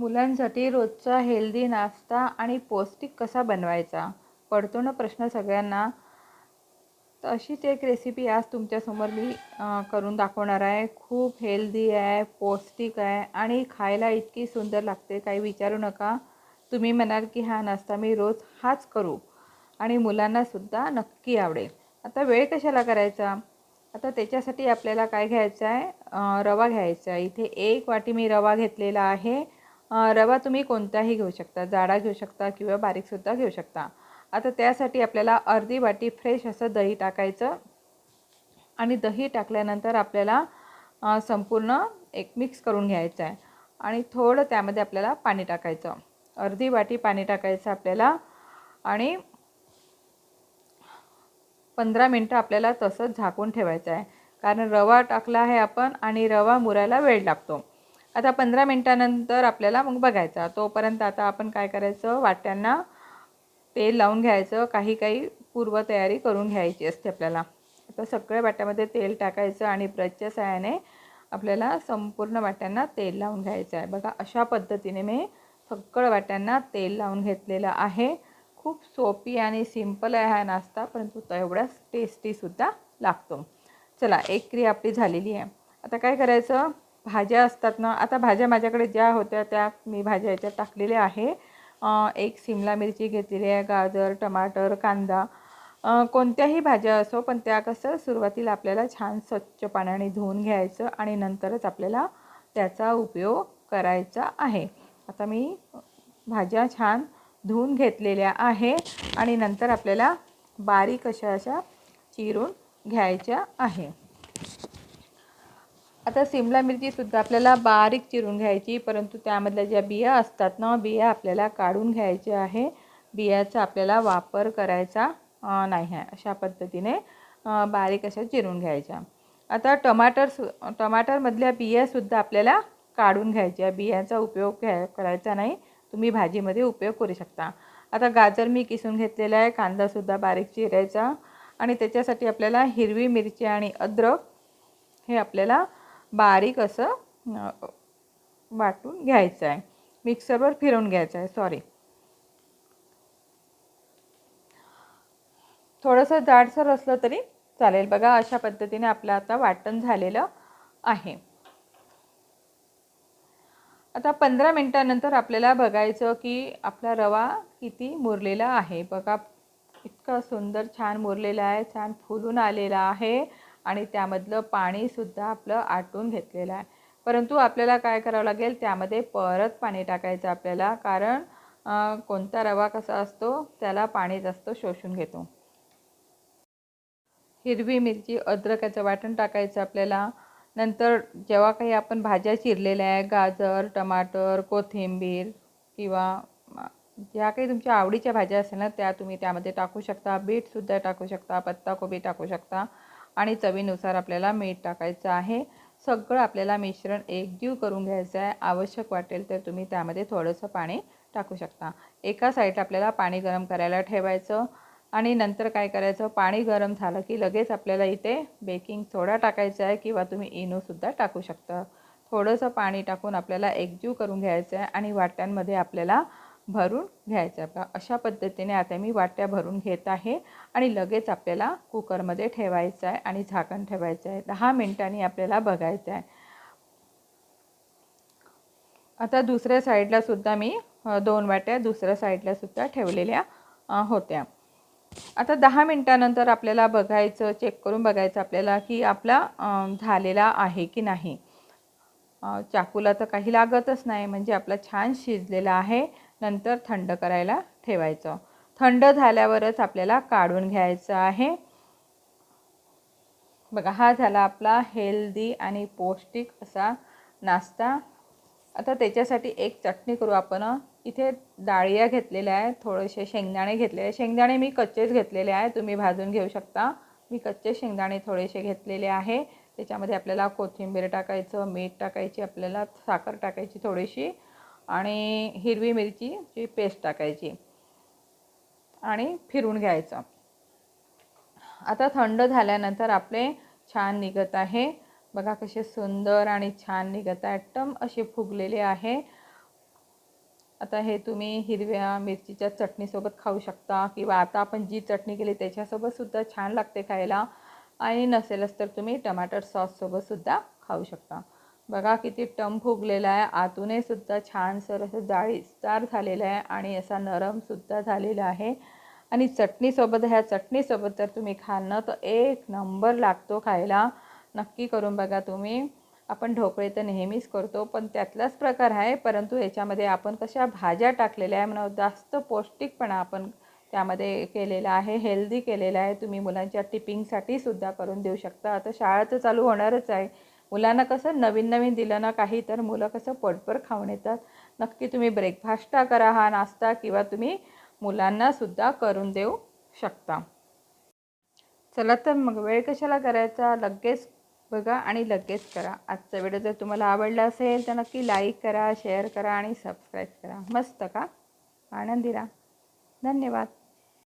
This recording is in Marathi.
मुलांसाठी रोजचा हेल्दी नाश्ता आणि पौष्टिक कसा बनवायचा? पडतो ना प्रश्न सगळ्यांना. तर अशीच एक रेसिपी आज तुमच्यासमोर मी करून दाखवणार आहे. खूप हेल्दी आहे पौष्टिक आहे आणि खायला इतकी सुंदर लागते. काही विचारू नका. तुम्ही म्हणाल की हा नाश्ता मी रोज हाच करू आणि मुलांनासुद्धा नक्की आवडेल. आता वेळ कशाला करायचा? आता त्याच्यासाठी आपल्याला काय घ्यायचं आहे? रवा घ्यायचा आहे. इथे एक वाटी मी रवा घेतलेला आहे. रवा तुम्ही कोणताही घेऊ शकता जाडा घेऊ शकता किंवा बारीकसुद्धा घेऊ शकता. आता त्यासाठी आपल्याला अर्धी वाटी फ्रेश असं दही टाकायचं आणि दही टाकल्यानंतर आपल्याला संपूर्ण एक मिक्स करून घ्यायचं आहे. आणि थोडं त्यामध्ये आपल्याला पाणी टाकायचं. अर्धी वाटी पाणी टाकायचं आपल्याला आणि पंधरा मिनटं आपल्याला तसंच झाकून ठेवायचं आहे. कारण रवा टाकला आहे आपण आणि रवा मुरायला वेळ लागतो. आता पंधरा मिनटानंतर आपल्याला मग बघायचा. तोपर्यंत आता आपण काय करायचं? वाट्यांना तेल लावून घ्यायचं. काही काही पूर्वतयारी करून घ्यायची असते आपल्याला. आता सगळ्या वाट्यामध्ये तेल टाकायचं आणि ब्रशच्या सहाय्याने आपल्याला संपूर्ण वाट्यांना तेल लावून घ्यायचं आहे. बघा अशा पद्धतीने मी सगळं वाट्यांना तेल लावून घेतलेलं आहे. खूप सोपी आणि सिंपल आहे हा नाश्ता परंतु तेवढाच टेस्टीसुद्धा लागतो. चला एक क्रिया आपली झालेली आहे. आता काय करायचं? भाज्या असतात ना आता भाज्या माझ्याकडे ज्या होत्या त्या मी भाज्या याच्यात टाकलेल्या आहे. एक सिमला मिरची घेतलेली आहे गाजर टमाटर कांदा. कोणत्याही भाज्या असो पण त्या कसं सुरुवातीला आपल्याला छान स्वच्छ पाण्याने धुवून घ्यायचं आणि नंतरच आपल्याला त्याचा उपयोग करायचा आहे. आता मी भाज्या छान धुवून घेतलेल्या आहे आणि नंतर आपल्याला बारीक अशा अशा चिरून घ्यायच्या आहे. आता सिमला मिरचीसुद्धा आपल्याला बारीक चिरून घ्यायची परंतु त्यामधल्या ज्या बिया असतात ना बिया आपल्याला काढून घ्यायच्या आहे. बियाचा आपल्याला वापर करायचा नाही आहे. अशा पद्धतीने बारीक अशा चिरून घ्यायच्या. आता टमाटर सु टमाटरमधल्या बियासुद्धा आपल्याला काढून घ्यायच्या. बियांचा उपयोग घ्या करायचा नाही. तुम्ही भाजीमध्ये उपयोग करू शकता. आता गाजर मी किसून घेतलेला आहे. कांदासुद्धा बारीक चिरायचा. आणि त्याच्यासाठी आपल्याला हिरवी मिरची आणि अद्रक हे आपल्याला बारीक असं वाटून घ्यायचं आहे. मिक्सरवर फिरवून घ्यायचं आहे. सॉरी थोडंसं जाडसर असलं तरी चालेल. बघा अशा पद्धतीने आपलं आता वाटण झालेलं आहे. आता पंधरा मिनटानंतर आपल्याला बघायचं की आपला रवा किती मुरलेला आहे. बघा इतका सुंदर छान मुरलेला आहे छान फुलून आलेला आहे. आणि त्यामधलं पाणीसुद्धा आपलं आटून घेतलेलं आहे. परंतु आपल्याला काय करावं लागेल? त्यामध्ये परत पाणी टाकायचं आपल्याला. कारण कोणता रवा कसा असतो त्याला पाणी जास्त शोषून घेतो. हिरवी मिरची अद्रकाचं वाटण टाकायचं आपल्याला. नंतर जेव्हा काही आपण भाज्या चिरलेल्या आहे गाजर टमाटर कोथिंबीर किंवा ज्या काही तुमच्या आवडीच्या भाज्या असेल ना त्या तुम्ही त्यामध्ये टाकू शकता. बीटसुद्धा टाकू शकता पत्ताकोबी टाकू शकता. आणि चवीनुसार आपल्याला मीठ टाकायचं आहे. सगळं आपल्याला मिश्रण एकजीव करून घ्यायचं आहे. आवश्यक वाटेल तर तुम्ही त्यामध्ये थोडंसं पाणी टाकू शकता. एका साईडला आपल्याला पाणी गरम करायला ठेवायचं आणि नंतर काय करायचं? पाणी गरम झालं की लगेच आपल्याला इथे बेकिंग सोडा टाकायचा आहे किंवा तुम्ही इनोसुद्धा टाकू शकता. थोडंसं पाणी टाकून आपल्याला एकजीव करून घ्यायचं आहे आणि वाट्यांमध्ये आपल्याला भरून घ्यायचं. आहे अशा पद्धतीने आता मी वाट्या भरून घेत आहे आणि लगेच आपल्याला कुकरमध्ये ठेवायचं आहे आणि झाकण ठेवायचं आहे. दहा मिनटांनी आपल्याला बघायचं आहे. आता दुसऱ्या साईडला सुद्धा मी दोन वाट्या दुसऱ्या साईडला सुद्धा ठेवलेल्या होत्या. आता दहा मिनटानंतर आपल्याला बघायचं चेक करून बघायचं आपल्याला की आपला झालेला आहे की नाही. चाकूला तर काही लागतच नाही म्हणजे आपला छान शिजलेला आहे. नंतर थंड करायला ठेवायचं. थंड झाल्यावरच आपल्याला काढून घ्यायचं आहे. बघा हा झाला आपला हेल्दी आणि पौष्टिक असा नाश्ता. आता त्याच्यासाठी एक चटणी करू आपण. इथे डाळिया घेतलेल्या आहेत थोडेसे शेंगदाणे घेतलेले आहे शेंगदाणे मी कच्चेच घेतलेले आहे तुम्ही भाजून घेऊ शकता. मी कच्चे शेंगदाणे थोडेसे घेतलेले आहे. त्याच्यामध्ये आपल्याला कोथिंबीर टाकायचं मीठ टाकायची आपल्याला साखर टाकायची थोडीशी. आणि हिरवी मिरचीची पेस्ट टाकायची आणि फिरून घ्यायचं. आता थंड झाल्यानंतर आपले छान निघत आहे. बघा कसे सुंदर आणि छान निघत आहे. एकदम असे फुगलेले आहे. आता हे तुम्ही हिरव्या मिरचीच्या चटणीसोबत खाऊ शकता किंवा आता आपण जी चटणी केली त्याच्यासोबतसुद्धा छान लागते खायला. आणि नसेलच तर तुम्ही टमाटर सॉससोबतसुद्धा खाऊ शकता. बघा किती टम फुगलेला आहे. आतूनही सुद्धा छानसर असं जाळीदार झालेलं आहे आणि असा नरमसुद्धा झालेला आहे. आणि चटणीसोबत ह्या चटणीसोबत जर तुम्ही खाल ना तर एक नंबर लागतो खायला. नक्की करून बघा तुम्ही. आपण ढोकळे तर नेहमीच करतो पण त्यातलाच प्रकार आहे. परंतु याच्यामध्ये आपण कशा भाज्या टाकलेल्या आहे म्हणून जास्त पौष्टिकपणा आपण त्यामध्ये केलेला आहे हेल्दी केलेला आहे. तुम्ही मुलांच्या टिपिंगसाठी सुद्धा करून देऊ शकता. आता शाळा तर चालू होणारच आहे. मुलांना कसं नवीन नवीन दिलं ना काही तर मुलं कसं पटभर खाऊन येतात. नक्की तुम्ही ब्रेकफास्टा करा हा नाश्ता किंवा तुम्ही मुलांनासुद्धा करून देऊ शकता. चला तर मग वेळ कशाला करायचा? लगेच बघा आणि लगेच करा. आजचा व्हिडिओ जर तुम्हाला आवडला असेल तर नक्की लाईक करा शेअर करा आणि सबस्क्राईब करा. मस्त का? आनंदी राहा धन्यवाद.